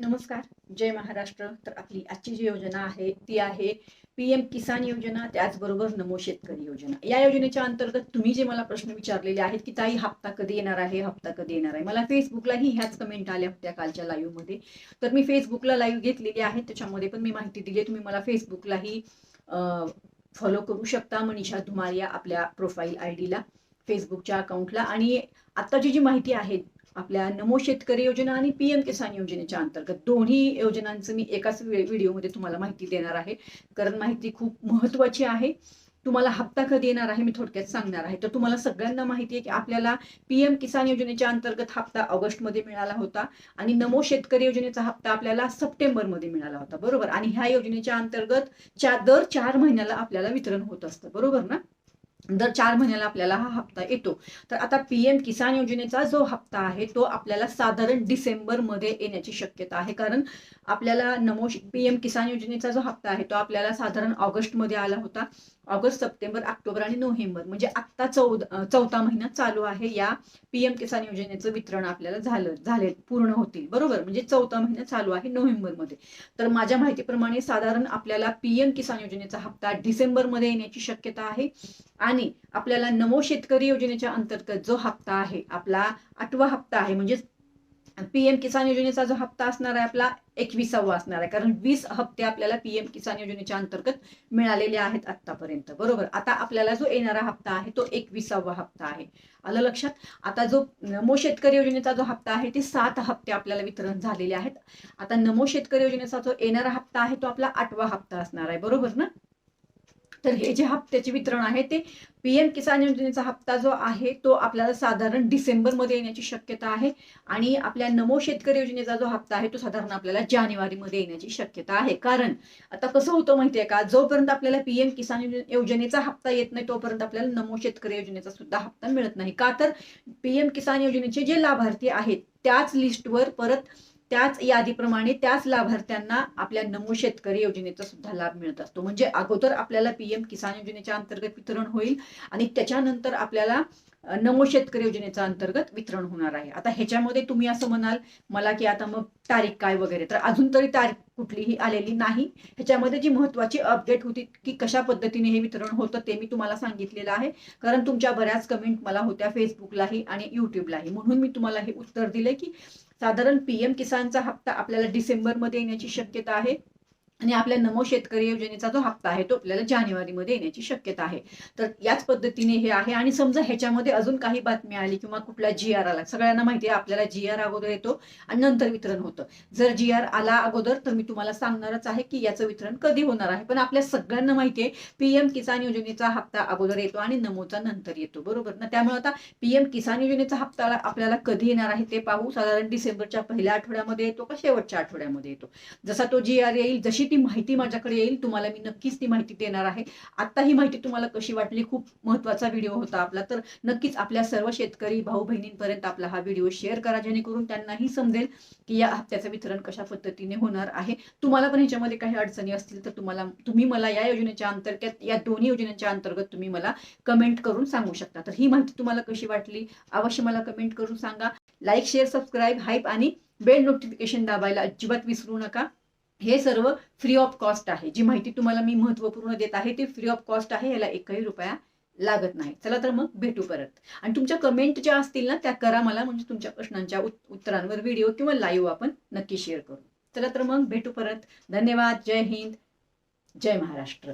नमस्कार. जय महाराष्ट्र. तर आपली आजची जी योजना आहे ती आहे पी एम किसान योजना त्याचबरोबर नमो शेतकरी योजना. या योजनेच्या अंतर्गत तुम्ही जे मला प्रश्न विचारलेले आहेत की ताई हप्ता कधी येणार आहे? हप्ता कधी येणार आहे? मला फेसबुकलाही ह्याच कमेंट आल्या होत्या कालच्या लाईव्हमध्ये. तर मी फेसबुकला लाईव्ह घेतलेली आहे. त्याच्यामध्ये पण मी माहिती दिली तुम्ही मला फेसबुकलाही फॉलो करू शकता मनीषा धुमारिया आपल्या प्रोफाईल आय डीला फेसबुकच्या अकाउंटला. आणि आत्ताची जी माहिती आहे आपल्या नमो शेतकरी योजना आणि पी एम किसान योजनेच्या अंतर्गत दोन्ही योजनांचं मी एकाच व्हिडिओमध्ये तुम्हाला माहिती देणार आहे. कारण माहिती खूप महत्वाची आहे. तुम्हाला हप्ता कधी येणार आहे मी थोडक्यात सांगणार आहे. तर तुम्हाला सगळ्यांना माहिती आहे की आपल्याला पी एम किसान योजनेच्या अंतर्गत हप्ता ऑगस्टमध्ये मिळाला होता आणि नमो शेतकरी योजनेचा हप्ता आपल्याला सप्टेंबरमध्ये मिळाला होता. बरोबर? आणि ह्या योजनेच्या अंतर्गत चा दर चार महिन्याला आपल्याला वितरण होत असतं. बरोबर ना? दर चार महिन्याला आपल्याला हा हप्ता येतो. तर आता पी एम किसान योजनेचा जो हप्ता आहे तो आपल्याला साधारण डिसेंबरमध्ये येण्याची शक्यता आहे. कारण आपल्याला नमो पी एम किसान योजनेचा जो हप्ता आहे तो आपल्याला साधारण ऑगस्टमध्ये आला होता. ऑगस्ट सप्टेंबर ऑक्टोबर आणि नोव्हेंबर. म्हणजे आत्ता चौदा चौथा महिना चालू आहे. या पी एम किसान योजनेचं वितरण आपल्याला झालं झाले पूर्ण होतील. बरोबर? म्हणजे चौथा महिना चालू आहे नोव्हेंबरमध्ये. तर माझ्या माहितीप्रमाणे साधारण आपल्याला पी एम किसान योजनेचा हप्ता डिसेंबरमध्ये येण्याची शक्यता आहे. आणि आपल्याला नमो शेतकरी योजनेच्या अंतर्गत जो हप्ता आहे आपला आठवा हप्ता आहे म्हणजे पी एम किसान योजनेचा जो हप्ता असणार आहे आपला एकविसावा असणार आहे. कारण वीस हप्ते आपल्याला पी एम किसान योजनेच्या अंतर्गत मिळालेले आहेत आतापर्यंत बरोबर? आता आपल्याला जो येणारा हप्ता आहे तो एकविसावा हप्ता आहे. आलं लक्षात? आता जो नमो शेतकरी योजनेचा जो हप्ता आहे ते सात हप्ते आपल्याला वितरण झालेले आहेत. आता नमो शेतकरी योजनेचा जो येणारा हप्ता आहे तो आपला आठवा हप्ता असणार आहे. बरोबर ना? तर हे जे हप्त्याचे वितरण आहे ते पी एम किसान योजनेचा हप्ता जो आहे तो आपल्याला साधारण डिसेंबरमध्ये येण्याची शक्यता आहे आणि आपल्या नमो शेतकरी योजनेचा जो हप्ता आहे तो साधारण आपल्याला जानेवारीमध्ये येण्याची शक्यता आहे. कारण आता कसं होतं माहितीये का? जोपर्यंत आपल्याला पी एम किसान योजनेचा हप्ता येत नाही तोपर्यंत आपल्याला नमो शेतकरी योजनेचा सुद्धा हप्ता मिळत नाही. का तर पी एम किसान योजनेचे जे लाभार्थी आहेत त्याच लिस्टवर परत त्याच यादीप्रमाणे त्याच लाभार्थ्यांना आपल्या नमो शेतकरी योजनेचा सुद्धा लाभ मिळत असतो. म्हणजे अगोदर आपल्याला पीएम किसान योजनेच्या अंतर्गत वितरण होईल आणि त्याच्यानंतर आपल्याला नमो शेतकरी योजनेचा अंतर्गत वितरण होणार आहे. आता ह्याच्यामध्ये तुम्ही असं म्हणाल मला की आता मग तारीख काय वगैरे. तर अजून तरी तारीख कुठलीही आलेली नाही. ह्याच्यामध्ये जी महत्वाची अपडेट होती की कशा पद्धतीने हे वितरण होतं ते मी तुम्हाला सांगितलेलं आहे. कारण तुमच्या बऱ्याच कमेंट मला होत्या फेसबुकलाही आणि युट्यूबलाही म्हणून मी तुम्हाला हे उत्तर दिले की साधारण पीएम किसानचा हप्ता आपल्याला डिसेंबरमध्ये येण्याची शक्यता आहे. आणि आपल्या नमो शेतकरी योजनेचा जो हप्ता आहे तो आपल्याला जानेवारीमध्ये येण्याची शक्यता आहे. तर याच पद्धतीने हे आहे. आणि समजा ह्याच्यामध्ये अजून काही बातमी आली किंवा कुठला जी आर आला सगळ्यांना माहिती आहे आपल्याला जी आर अगोदर येतो आणि नंतर वितरण होतं. जर जी आर आला अगोदर तर मी तुम्हाला सांगणारच आहे की याचं वितरण कधी होणार आहे. पण आपल्या सगळ्यांना माहिती आहे पीएम किसान योजनेचा हप्ता अगोदर येतो आणि नमोचा नंतर येतो. बरोबर ना? त्यामुळे आता पीएम किसान योजनेचा हप्ता आपल्याला कधी येणार आहे ते पाहू. साधारण डिसेंबरच्या पहिल्या आठवड्यामध्ये येतो का शेवटच्या आठवड्यामध्ये येतो? जसा तो जी आर येईल जशी ती माहिती माझ्याकडे येईल. तुम्हाला मी नक्कीच ती माहिती देणार आहे. आता ही माहिती तुम्हाला कशी वाटली? खूप महत्त्वाचा व्हिडिओ होता आपला. तर नक्कीच आपल्या सर्व शेतकरी भाऊ बहिणींपर्यंत आपला हा व्हिडिओ शेअर करा जेणेकरून त्यांनाही समजेल की या हप्त्याचं वितरण कशा पद्धतीने होणार आहे. तुम्हाला पण ह्याच्यामध्ये काही अडचणी असतील तर तुम्हाला तुम्ही मला या योजनेच्या अंतर्गत या दोन्ही योजनेच्या अंतर्गत तुम्ही मला कमेंट करून सांगू शकता. तर ही माहिती तुम्हाला कशी वाटली? अवश्य मला कमेंट करून सांगा. लाईक शेअर सबस्क्राईब हाईप आणि बेल नोटिफिकेशन दाबायला अजिबात विसरू नका. हे सर्व फ्री ऑफ कॉस्ट आहे. जी माहिती तुम्हाला मी महत्त्वपूर्ण देत आहे ती फ्री ऑफ कॉस्ट आहे. याला एकही रुपया लागत नाही. चला तर मग भेटू परत. आणि तुमच्या कमेंट ज्या असतील ना त्या करा मला. म्हणजे तुमच्या प्रश्नांच्या उत्तरांवर व्हिडिओ किंवा लाईव्ह आपण नक्की शेअर करू. चला तर मग भेटू परत. धन्यवाद. जय हिंद. जय महाराष्ट्र.